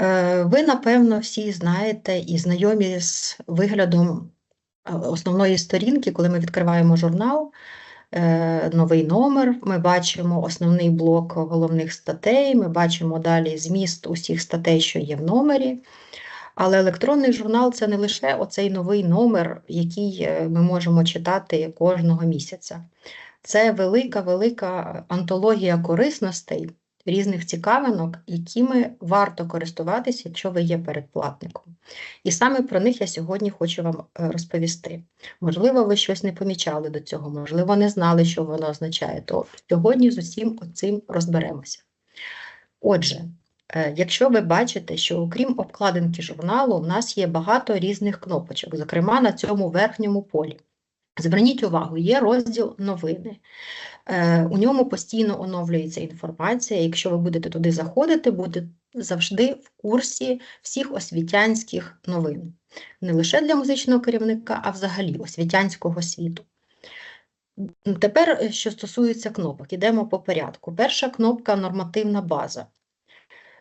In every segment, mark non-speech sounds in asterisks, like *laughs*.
Е, Ви, напевно, всі знаєте і знайомі з виглядом е, основної сторінки, коли ми відкриваємо журнал, е, новий номер, ми бачимо основний блок головних статей, ми бачимо далі зміст усіх статей, що є в номері. Але електронний журнал це не лише оцей новий номер, який ми можемо читати кожного місяця. Це велика-велика антологія корисностей, різних цікавинок, якими варто користуватися, якщо ви є передплатником. І саме про них я сьогодні хочу вам е, розповісти. Можливо, ви щось не помічали до цього, можливо, не знали, що воно означає. То сьогодні з усім цим розберемося. Отже, е, якщо ви бачите, що окрім обкладинки журналу, у нас є багато різних кнопочок, зокрема на цьому верхньому полі. Зверніть увагу, є розділ новини. Е, У ньому постійно оновлюється інформація. Якщо ви будете туди заходити, будете завжди в курсі всіх освітянських новин. Не лише для музичного керівника, а взагалі освітянського світу. Тепер, е, що стосується кнопок, ідемо по порядку. Перша кнопка нормативна база.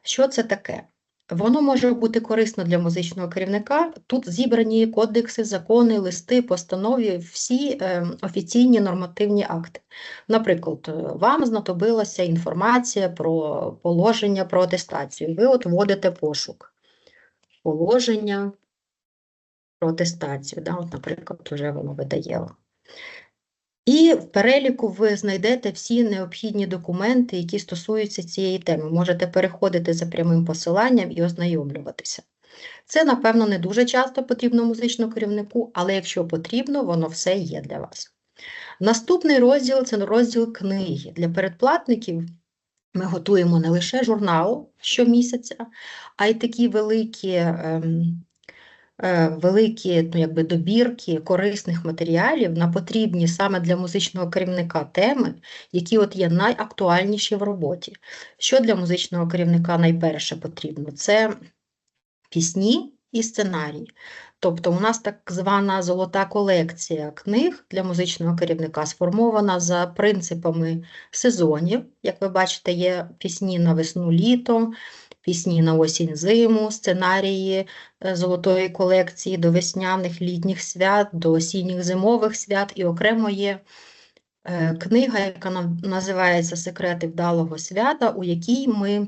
Що це таке? Воно може бути корисно для музичного керівника. Тут зібрані кодекси, закони, листи, постанови, всі е, офіційні нормативні акти. Наприклад, е, вам знадобилася інформація про положення про атестацію. Ви от вводите пошук. Положення про атестацію. Да? От, наприклад, вже воно видає. І в переліку ви знайдете всі необхідні документи, які стосуються цієї теми. Можете переходити за прямим посиланням і ознайомлюватися. Це, напевно, не дуже часто потрібно музичному керівнику, але якщо потрібно, воно все є для вас. Наступний розділ це розділ книги. Для передплатників ми готуємо не лише журнал щомісяця, а й такі великі. ем, великі ну, якби, добірки корисних матеріалів на потрібні саме для музичного керівника теми, які от є найактуальніші в роботі. Що для музичного керівника найперше потрібно? Це пісні і сценарій. Тобто у нас так звана золота колекція книг для музичного керівника сформована за принципами сезонів. Як ви бачите, є пісні на весну-літо, пісні на осінь-зиму, сценарії е, золотої колекції до весняних літніх свят, до осінніх зимових свят, і окремо є е, книга, яка називається Секрети вдалого свята, у якій ми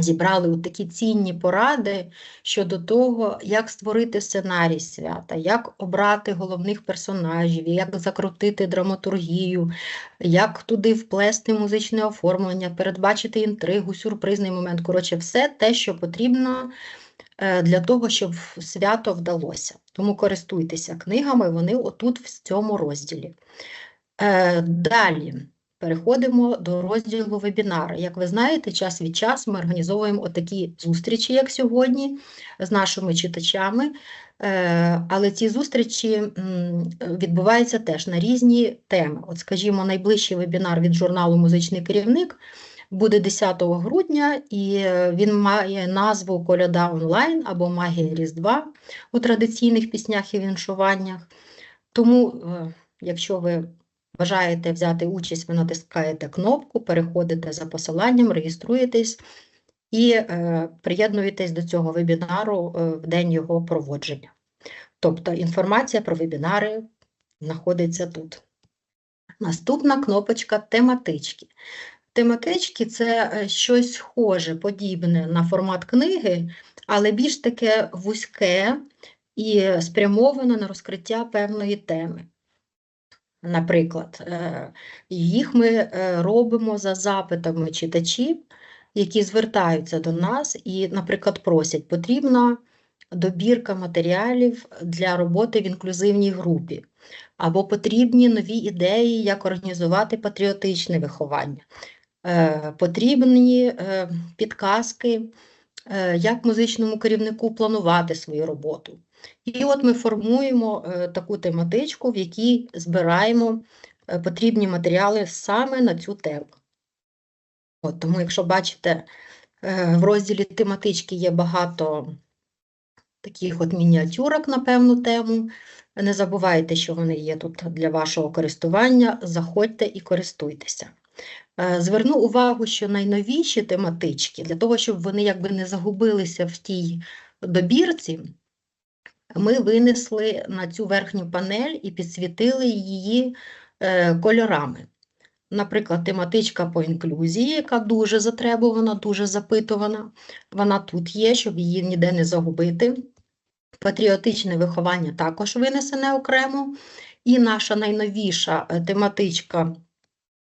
зібрали от такі цінні поради щодо того, як створити сценарій свята, як обрати головних персонажів, як закрутити драматургію, як туди вплести музичне оформлення, передбачити інтригу, сюрпризний момент. Коротше, все те, що потрібно е, для того, щоб свято вдалося. Тому користуйтеся книгами, вони отут в цьому розділі. Е, Далі. Переходимо до розділу вебінари. Як ви знаєте, час від часу ми організовуємо отакі зустрічі, як сьогодні, з нашими читачами. Е, Але ці зустрічі відбуваються теж на різні теми. От, скажімо, найближчий вебінар від журналу Музичний керівник буде 10 грудня, і е, він має назву Коляда онлайн або Магія Різдва у традиційних піснях і віншуваннях. Тому, е, якщо ви бажаєте взяти участь, ви натискаєте кнопку, переходите за посиланням, реєструєтесь і е, приєднуєтесь до цього вебінару е, в день його проводження. Тобто інформація про вебінари знаходиться тут. Наступна кнопочка тематички. Тематички це е, щось схоже, подібне на формат книги, але більш таке вузьке і спрямоване на розкриття певної теми. Наприклад, е, їх ми е, робимо за запитами читачів, які звертаються до нас і, наприклад, просять, потрібна добірка матеріалів для роботи в інклюзивній групі, або потрібні нові ідеї, як організувати патріотичне виховання, Е, потрібні підказки, як музичному керівнику планувати свою роботу. І от ми формуємо е, таку тематичку, в якій збираємо е, потрібні матеріали саме на цю тему. От, тому, якщо бачите, е, в розділі тематички є багато таких от мініатюрок на певну тему. Не забувайте, що вони є тут для вашого користування. Заходьте і користуйтеся. Е, Зверну увагу, що найновіші тематички, для того, щоб вони якби не загубилися в тій добірці, ми винесли на цю верхню панель і підсвітили її е, кольорами. Наприклад, тематичка по інклюзії, яка дуже затребувана, дуже запитувана. Вона тут є, щоб її ніде не загубити. Патріотичне виховання також винесене окремо. І наша найновіша е, тематичка,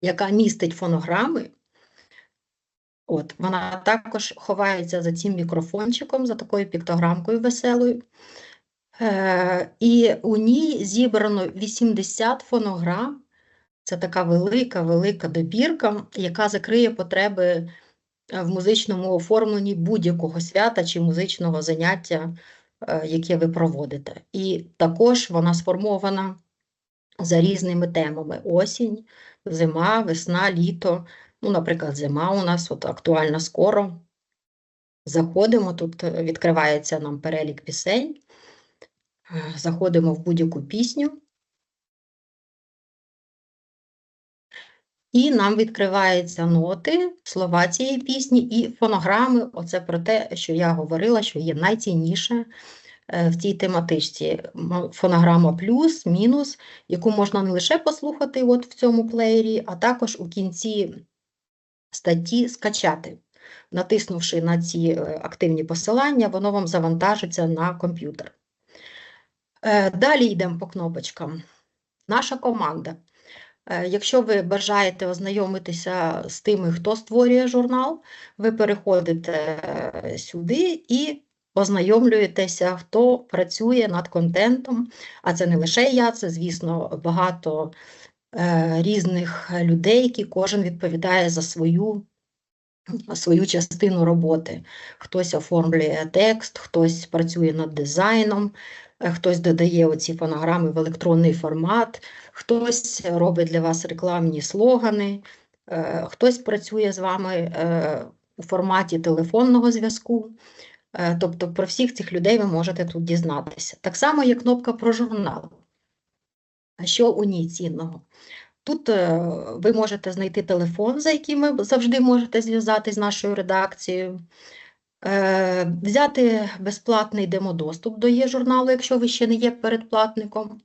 яка містить фонограми, от, вона також ховається за цим мікрофончиком, за такою піктограмкою веселою. Е, і у ній зібрано 80 фонограм. Це така велика, велика добірка, яка закриє потреби е, в музичному оформленні будь-якого свята чи музичного заняття, е, яке ви проводите. І також вона сформована за різними темами: осінь, зима, весна, літо. Ну, наприклад, зима у нас от актуальна скоро. Заходимо, тут відкривається нам перелік пісень. Е, Заходимо в будь-яку пісню. І нам відкриваються ноти, слова цієї пісні і фонограми. Оце про те, що я говорила, що є найцінніше в цій тематичці. Фонограма плюс, мінус, яку можна не лише послухати от в цьому плеєрі, а також у кінці статті скачати. Натиснувши на ці е, активні посилання, воно вам завантажиться на комп'ютер. Е, Далі йдемо по кнопочкам. Наша команда. Е, Якщо ви бажаєте ознайомитися з тими, хто створює журнал, ви переходите е, сюди і ознайомлюєтеся, хто працює над контентом. А це не лише я, це, звісно, багато е, різних людей, які кожен відповідає за свою, свою частину роботи. Хтось оформлює текст, хтось працює над дизайном, е, хтось додає оці фонограми в електронний формат, хтось робить для вас рекламні слогани, е, хтось працює з вами е, у форматі телефонного зв'язку. Е, Тобто про всіх цих людей ви можете тут дізнатися. Так само є кнопка про журнал. Що у ній цінного? Тут е, ви можете знайти телефон, за яким ви завжди можете зв'язатись з нашою редакцією, е, взяти безплатний демодоступ до є-журналу, якщо ви ще не є передплатником.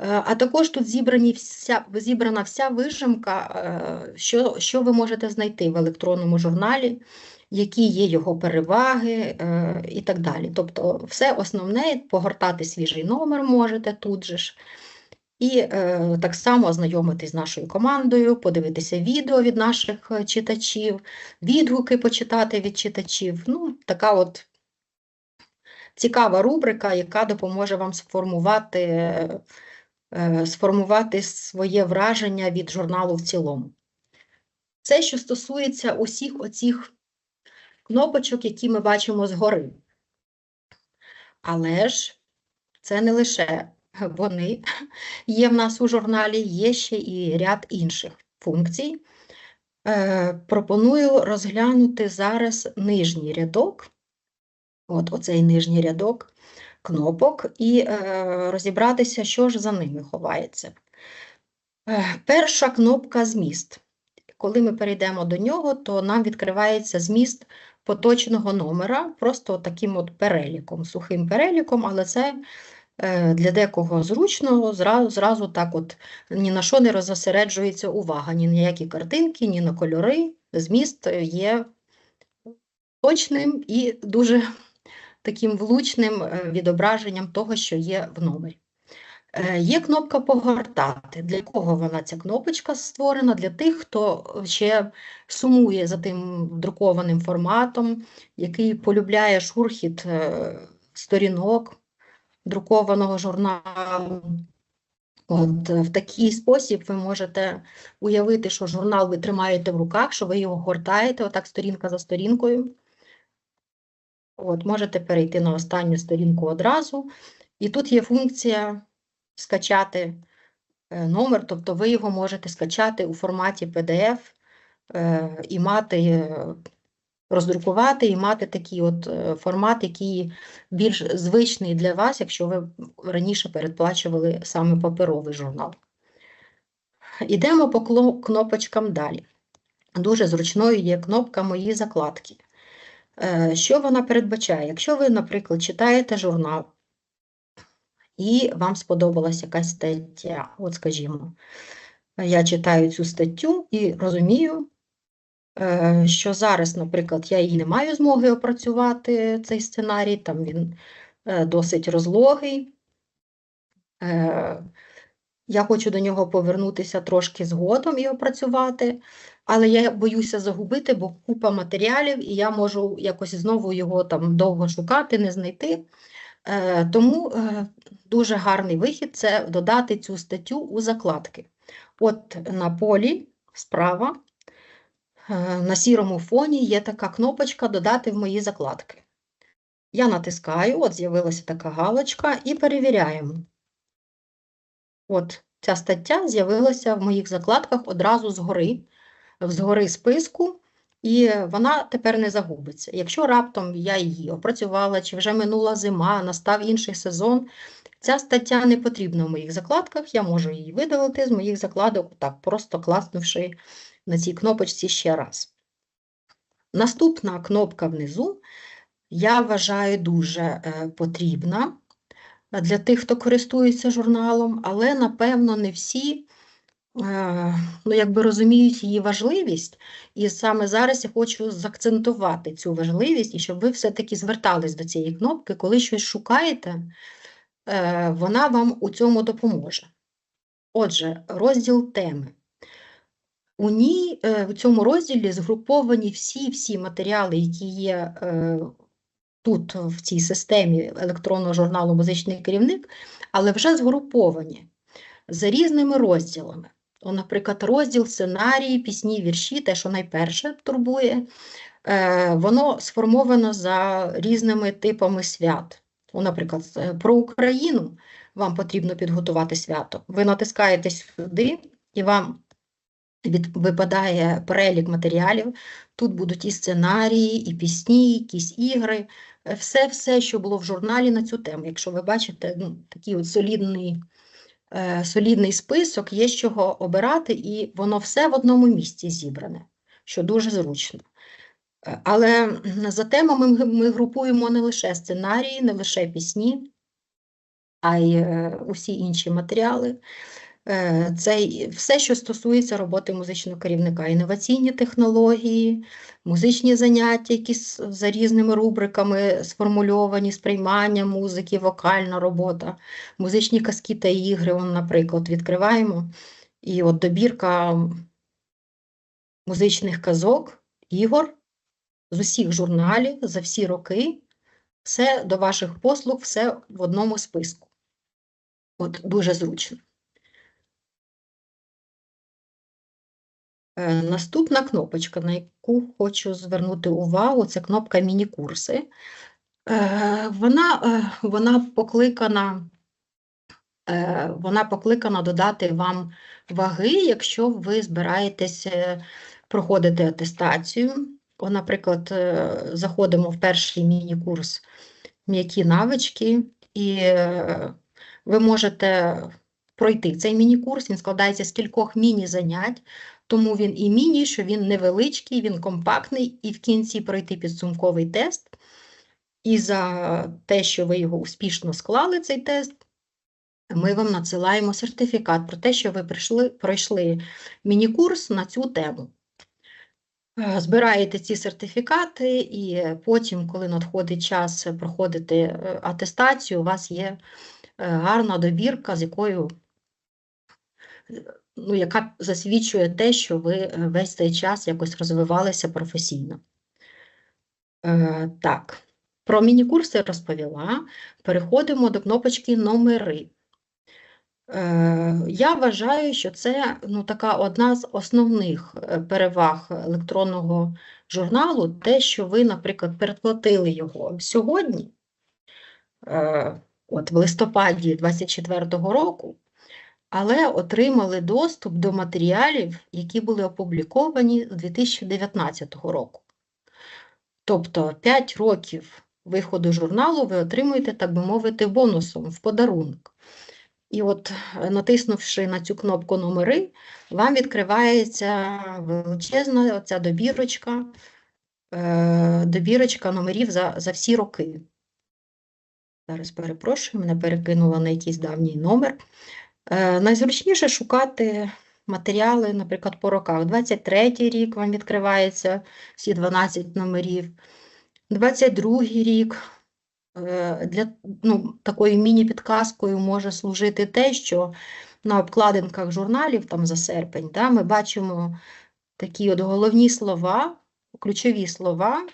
А також тут зібрані вся, зібрана вся вижимка, що, що ви можете знайти в електронному журналі, які є його переваги е, і так далі. Тобто, все основне погортати свіжий номер можете тут же ж. І е, так само ознайомитись з нашою командою, подивитися відео від наших е, читачів, відгуки почитати від читачів. Ну, така от цікава рубрика, яка допоможе вам сформувати, е, сформувати своє враження від журналу в цілому. Це, що стосується усіх оцих кнопочок, які ми бачимо згори. Але ж це не лише вони є в нас у журналі, є ще і ряд інших функцій. Е, пропоную розглянути зараз нижній рядок, от оцей нижній рядок кнопок, і е, розібратися, що ж за ними ховається. Е, перша кнопка зміст. Коли ми перейдемо до нього, то нам відкривається зміст поточного номера, просто таким от переліком, сухим переліком, але це е, для декого зручно, зразу, зразу так от ні на що не розосереджується увага, ні на які картинки, ні на кольори. Зміст є точним і дуже таким влучним е, відображенням того, що є в номері. Е, Є кнопка погортати. Для кого вона ця кнопочка створена? Для тих, хто ще сумує за тим друкованим форматом, який полюбляє шурхіт е, сторінок друкованого журналу. От, е, в такий спосіб ви можете уявити, що журнал ви тримаєте в руках, що ви його гортаєте, отак сторінка за сторінкою. От, можете перейти на останню сторінку одразу. І тут є функція скачати е, номер, тобто ви його можете скачати у форматі PDF е, і мати, е, роздрукувати і мати такий от формат, який більш звичний для вас, якщо ви раніше передплачували саме паперовий журнал. Ідемо по кнопочкам далі. Дуже зручною є кнопка Мої закладки. Що вона передбачає? Якщо ви, наприклад, читаєте журнал і вам сподобалась якась стаття, от скажімо, я читаю цю статтю і розумію, е, що зараз, наприклад, я її не маю змоги опрацювати, цей сценарій, там він е, досить розлогий. Е, Я хочу до нього повернутися трошки згодом і опрацювати, але я боюся загубити, бо купа матеріалів, і я можу якось знову його там довго шукати, не знайти. Е, Тому е, дуже гарний вихід це додати цю статтю у закладки. От на полі справа е, на сірому фоні є така кнопочка Додати в мої закладки. Я натискаю, от з'явилася така галочка, і перевіряємо. От ця стаття з'явилася в моїх закладках одразу згори, згори списку, і вона тепер не загубиться. Якщо раптом я її опрацювала, чи вже минула зима, настав інший сезон, ця стаття не потрібна в моїх закладках, я можу її видалити з моїх закладок, так, просто класнувши на цій кнопочці ще раз. Наступна кнопка внизу, я вважаю, дуже е, потрібна для тих, хто користується журналом, але, напевно, не всі ну, якби розуміють її важливість. І саме зараз я хочу заакцентувати цю важливість, і щоб ви все-таки звертались до цієї кнопки, коли щось шукаєте, е, вона вам у цьому допоможе. Отже, розділ теми. У ній, е, в цьому розділі згруповані всі-всі матеріали, які є е, тут, в цій системі електронного журналу Музичний керівник, але вже згруповані за різними розділами. О, наприклад, розділ сценарії, пісні, вірші, те, що найперше турбує, е, воно сформовано за різними типами свят. О, наприклад, е, про Україну вам потрібно підготувати свято. Ви натискаєте сюди, і вам від, випадає перелік матеріалів. Тут будуть і сценарії, і пісні, якісь ігри, е, все, все, що було в журналі на цю тему. Якщо ви бачите, ну, такий от солідний, солідний список, є з чого обирати, і воно все в одному місці зібране, що дуже зручно. Е, Але за темами ми, ми групуємо не лише сценарії, не лише пісні, а й е, усі інші матеріали. Е, Це все, що стосується роботи музичного керівника, інноваційні технології, музичні заняття, які за різними рубриками сформульовані, сприймання музики, вокальна робота, музичні казки та ігри. Он, наприклад, відкриваємо. І от добірка музичних казок, ігор з усіх журналів за всі роки. Все до ваших послуг, все в одному списку. От дуже зручно. Наступна кнопочка, на яку хочу звернути увагу, це кнопка Міні-курси. Е, Вона, е, вона покликана, е, вона покликана додати вам ваги, якщо ви збираєтесь е, проходити атестацію. Наприклад, е, заходимо в перший міні-курс м'які навички, і е, ви можете пройти цей міні-курс. Він складається з кількох міні-занять, тому він і міні, що він невеличкий, він компактний, і в кінці пройти підсумковий тест. І за те, що ви його успішно склали, цей тест, ми вам надсилаємо сертифікат про те, що ви прийшли, пройшли міні-курс на цю тему. Е, Збираєте ці сертифікати, і потім, коли надходить час проходити е, атестацію, у вас є е, гарна добірка, з якою, ну, яка засвідчує те, що ви е, весь цей час якось розвивалися професійно. Е, Так, про міні-курси розповіла. Переходимо до кнопочки номери. Е, Я вважаю, що це ну, така одна з основних е, переваг електронного журналу, те, що ви, наприклад, передплатили його сьогодні, е, от в листопаді 24-го року, але отримали доступ до матеріалів, які були опубліковані з 2019 року. Тобто 5 років виходу журналу ви отримуєте, так би мовити, бонусом в подарунок. І от, е, натиснувши на цю кнопку номери, вам відкривається величезна оця добірочка, е, добірочка номерів за, за всі роки. Зараз перепрошую, мене перекинуло на якийсь давній номер. Е, найзручніше шукати матеріали, наприклад, по роках. 23-й рік вам відкривається всі 12 номерів, 22-й рік. Е, Для ну, такою міні-підказкою може служити те, що на обкладинках журналів там за серпень да, ми бачимо такі от головні слова, ключові слова,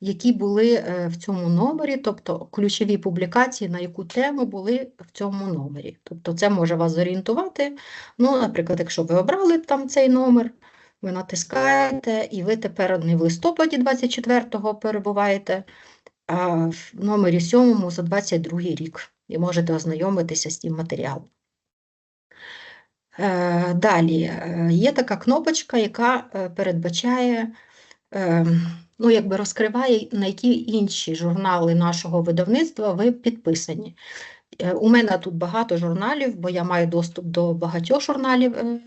які були е, в цьому номері, тобто ключові публікації, на яку тему були в цьому номері. Тобто це може вас зорієнтувати. Ну, Наприклад, якщо ви обрали там цей номер, ви натискаєте, і ви тепер не в листопаді 24-го перебуваєте, а в номері 7 за 22 рік, і можете ознайомитися з тим матеріалом. Е, Далі е, є така кнопочка, яка передбачає, е, ну, якби розкриває, на які інші журнали нашого видавництва ви підписані. Е, У мене тут багато журналів, бо я маю доступ до багатьох журналів е,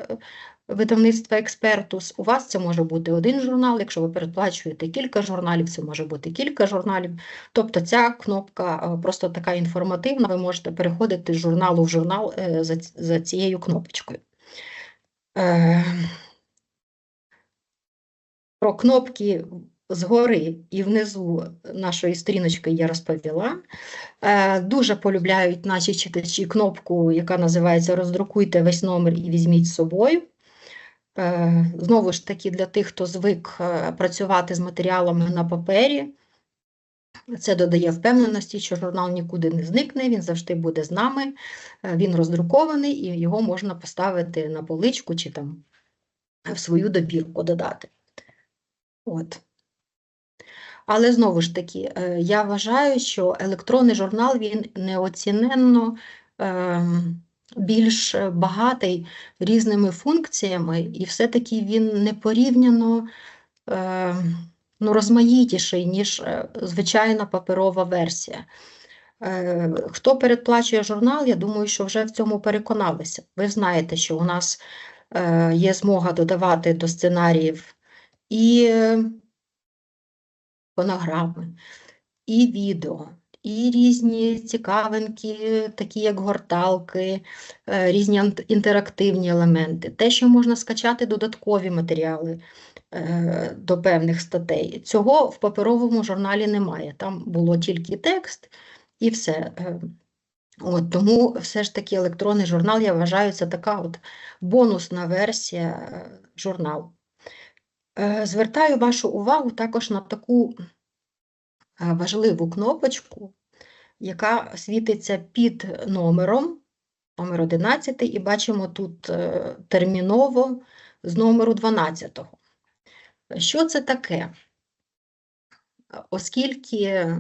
видавництва Експертус. У вас це може бути один журнал, якщо ви передплачуєте кілька журналів, це може бути кілька журналів. Тобто ця кнопка е, просто така інформативна, ви можете переходити з журналу в журнал за, цією кнопочкою. Про кнопки згори і внизу нашої сторіночки я розповіла. Е, Дуже полюбляють наші читачі кнопку, яка називається Роздрукуйте весь номер і візьміть з собою. Е, Знову ж таки, для тих, хто звик е, працювати з матеріалами на папері, це додає впевненості, що журнал нікуди не зникне, він завжди буде з нами, він роздрукований і його можна поставити на поличку чи там в свою добірку додати. От. Але знову ж таки, е, я вважаю, що електронний журнал він неоціненно ем, більш багатий різними функціями, і все-таки він непорівняно ем, ну, розмаїтіший, ніж е, звичайна паперова версія. Е, Хто передплачує журнал, я думаю, що вже в цьому переконалися. Ви знаєте, що у нас є змога додавати до сценаріїв і фонограми, і відео, і різні цікавинки, такі як горталки, е, різні інтерактивні елементи, те, що можна скачати додаткові матеріали е, до певних статей. Цього в паперовому журналі немає. Там було тільки текст і все. Е, От, тому все ж таки електронний журнал, я вважаю, це така от бонусна версія журналу. Е, Звертаю вашу увагу також на таку е, важливу кнопочку, яка світиться під номером, номер 11, і бачимо тут е, терміново з номеру 12. Що це таке? Оскільки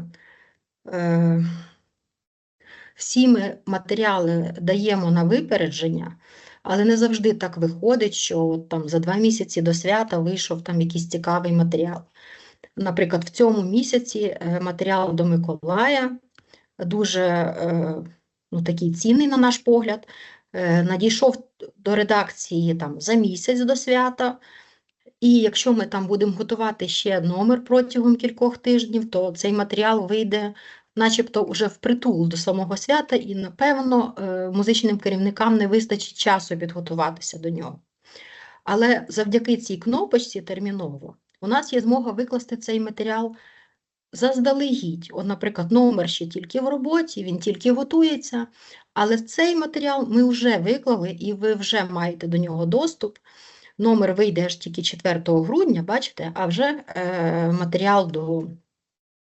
всі ми матеріали даємо на випередження, але не завжди так виходить, що от там за два місяці до свята вийшов там якийсь цікавий матеріал. Наприклад, в цьому місяці е, матеріал до Миколая дуже е, ну, такий цінний, на наш погляд, е, надійшов до редакції там, за місяць до свята. І якщо ми там будемо готувати ще номер протягом кількох тижнів, то цей матеріал вийде начебто вже впритул до самого свята, і, напевно, е, музичним керівникам не вистачить часу підготуватися до нього. Але завдяки цій кнопочці терміново у нас є змога викласти цей матеріал заздалегідь. От, наприклад, номер ще тільки в роботі, він тільки готується, але цей матеріал ми вже виклали, і ви вже маєте до нього доступ. Номер вийде аж тільки 4 грудня, бачите, а вже е, матеріал до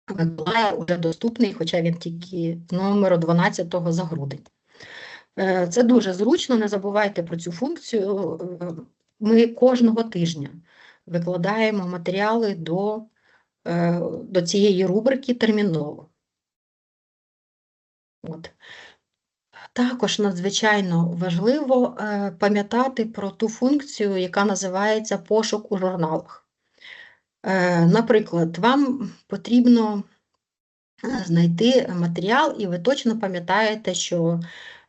Миколая вже доступний, хоча він тільки з номеру 12 за грудень. Е, Це дуже зручно, не забувайте про цю функцію. Е, Ми кожного тижня викладаємо матеріали до, е, до цієї рубрики терміново. От. Також надзвичайно важливо пам'ятати про ту функцію, яка називається пошук у журналах. Е, Наприклад, вам потрібно е, знайти матеріал, і ви точно пам'ятаєте, що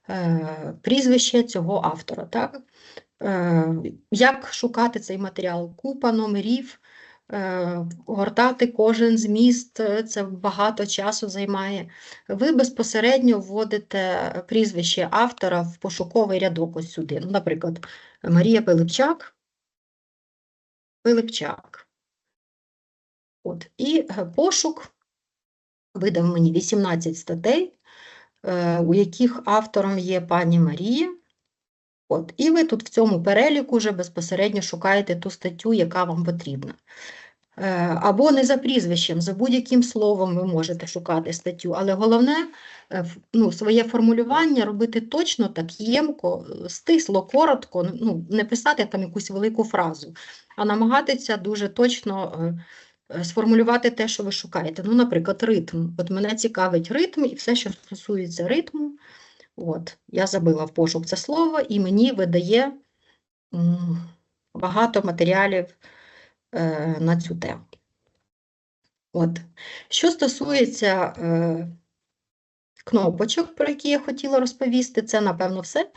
е, прізвище цього автора. Так? Як шукати цей матеріал? Купа номерів, гортати кожен зміст, це багато часу займає. Ви безпосередньо вводите прізвище автора в пошуковий рядок ось сюди. Ну, наприклад, Марія Пилипчак. Пилипчак. От. І е, пошук видав мені 18 статей, е, у яких автором є пані Марія. От. І ви тут в цьому переліку вже безпосередньо шукаєте ту статтю, яка вам потрібна. Е, Або не за прізвищем, за будь-яким словом ви можете шукати статтю, але головне ну, своє формулювання робити точно так ємко, стисло, коротко, ну, не писати там якусь велику фразу, а намагатися дуже точно сформулювати те, що ви шукаєте. Ну, наприклад, ритм. От мене цікавить ритм і все, що стосується ритму. От, я забила в пошук це слово, і мені видає багато матеріалів е, на цю тему. От. Що стосується е, кнопочок, про які я хотіла розповісти, це, напевно, все.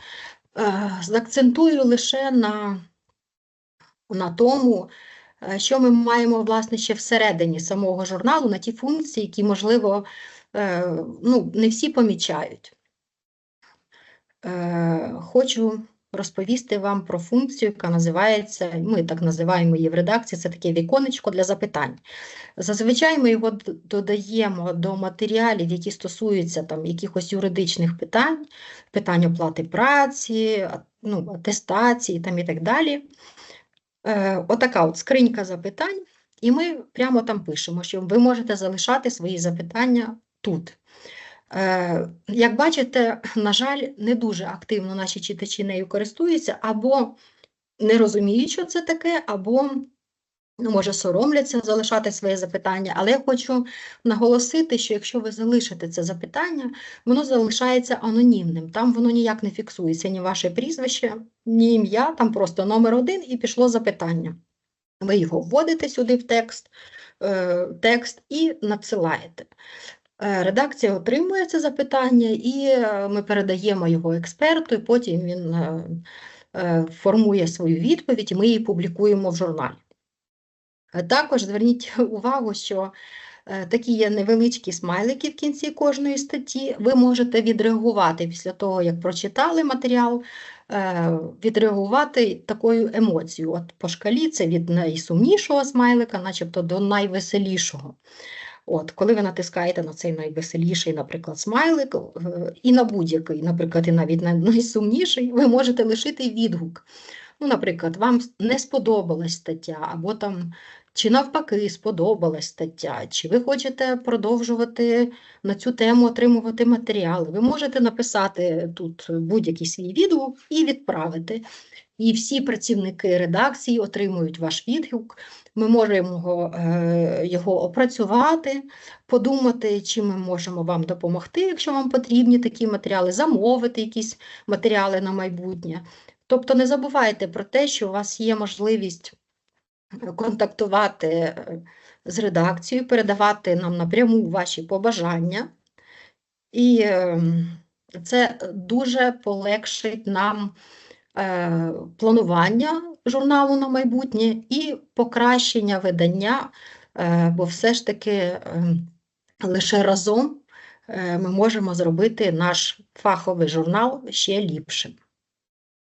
Е, Заакцентую лише на, на тому, е, що ми маємо, власне, ще всередині самого журналу, на ті функції, які, можливо, е, ну, не всі помічають. Е, Хочу розповісти вам про функцію, яка називається, ми так називаємо її в редакції, це таке віконечко для запитань. Зазвичай ми його додаємо до матеріалів, які стосуються там якихось юридичних питань, питань оплати праці, ну, атестації там і так далі. Е, Отака от скринька запитань, і ми прямо там пишемо, що ви можете залишати свої запитання тут. Е, Як бачите, на жаль, не дуже активно наші читачі нею користуються, або не розуміють, що це таке, або ну, може соромляться залишати своє запитання. Але я хочу наголосити, що якщо ви залишите це запитання, воно залишається анонімним. Там воно ніяк не фіксується, ні ваше прізвище, ні ім'я, там просто номер один і пішло запитання. Ви його вводите сюди в текст, е, текст і надсилаєте. Е, Редакція отримує це запитання, і е, ми передаємо його експерту, і потім він е, формує свою відповідь, і ми її публікуємо в журналі. Е, Також зверніть *laughs* увагу, що е, такі є невеличкі смайлики в кінці кожної статті. Ви можете відреагувати після того, як прочитали матеріал, е, відреагувати такою емоцією. От по шкалі це від найсумнішого смайлика, начебто до найвеселішого. От, коли ви натискаєте на цей найвеселіший, наприклад, смайлик, і на будь-який, наприклад, і навіть на найсумніший, ви можете лишити відгук. Ну, наприклад, вам не сподобалась стаття, або там, чи навпаки, сподобалась стаття, чи ви хочете продовжувати на цю тему отримувати матеріали. Ви можете написати тут будь-який свій відгук і відправити. І всі працівники редакції отримують ваш відгук. Ми можемо його, е, опрацювати, подумати, чим ми можемо вам допомогти, якщо вам потрібні такі матеріали, замовити якісь матеріали на майбутнє. Тобто не забувайте про те, що у вас є можливість контактувати е, з редакцією, передавати нам напряму ваші побажання. І ем, це дуже полегшить нам е, планування журналу на майбутнє і покращення видання, е, бо все ж таки ем, лише разом ми можемо зробити наш фаховий журнал ще ліпшим.